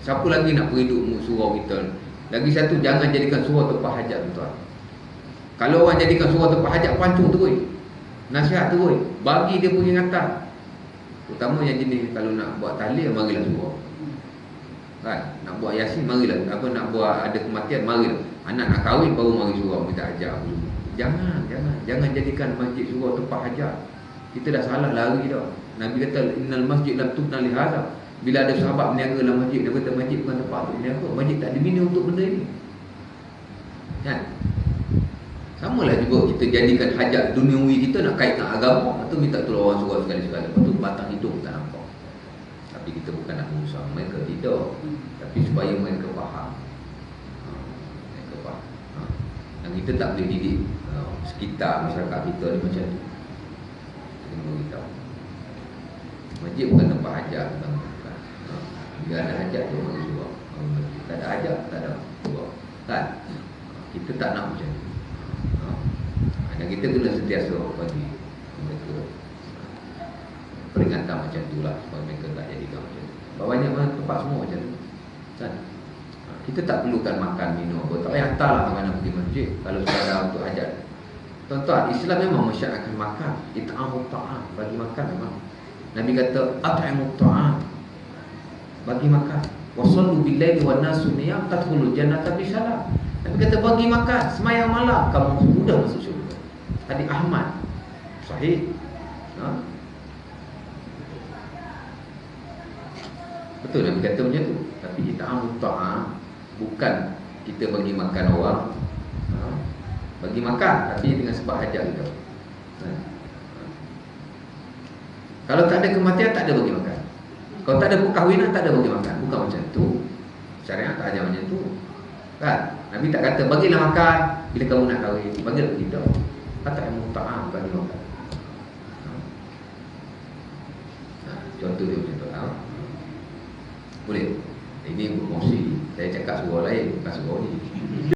Siapa lagi nak berduk surau kita? Lagi satu, jangan jadikan surau tempat hajat tuan. Kalau orang jadikan surau tempat hajat, pancung terus. Nasihat terus. Bagi dia peringatan. Terutama yang jenis kalau nak buat tahlil, marilah surau. Kan? Nak buat yasin, marilah. Apa nak buat ada kematian, marilah. Anak nak kahwin, baru mari surau, minta dulu. Jangan, jangan. Jangan jadikan masjid surau tempat hajat. Kita dah salah lari dah. Nabi kata, innal masjid lam tubna lihazah. Bila ada sahabat berniaga dalam masjid Dia kata masjid bukan tempat untuk berniaga. Masjid tak dibina untuk benda ini Kan? Sama lah juga kita jadikan hajat duniawi kita Nak kaitkan agama tu minta tolong orang suruh sekali-sekali Lepas tu batang hidung tak nampak. Tapi kita bukan nak menyusah Mereka tidak. Tapi supaya mereka faham. Ha, Mereka faham. Ha. Dan kita tak boleh didik ha, Sekitar masyarakat kita ni macam tu. Kita beritahu. Masjid bukan tempat hajat Bukan bila ada hajat dia orang suruh Tak ada hajat, tak ada suruh Kan? Kita tak nak macam tu ha. Dan kita kena sentiasa bagi mereka. Peringatan macam tu lah Supaya mereka tak jadikan macam tu banyak mana tempat semua macam tu Kan? Ha. Kita tak perlukan makan, minum apa. Tak payah hantar lah makanan pergi masjid. Kalau sudah untuk hajat Tuan-tuan, Islam memang masyarakat makan. Ita'amu ta'am. Bagi makan memang. Nabi kata At'imu ta'am bagi makan. Wasallu billaili wan nasu niyam tadkhulul jannata bi salam. Nabi kata bagi makan semayang malam kamu sudah masuk syurga. Hadis Ahmad. Sahih. Ha? Betul Nabi kata macam tu. Tapi kita ta'am bukan kita bagi makan orang. Ha? Bagi makan tapi dengan sebab hajat kita. Ha? Kalau tak ada kematian tak ada bagi makan. Kalau tak ada perkahwinan tak ada bagi makan. Bukan macam tu. Syariat tak ajar macam tu. Kan? Nabi tak kata bagilah makan bila kamu nak kahwin. Bagilah kita. Kata yang muta'am bagi makan. Ha, contoh dia macam tu. Ha? Boleh? Ini berfungsi. Saya cakap surau lain, bukan surau ni.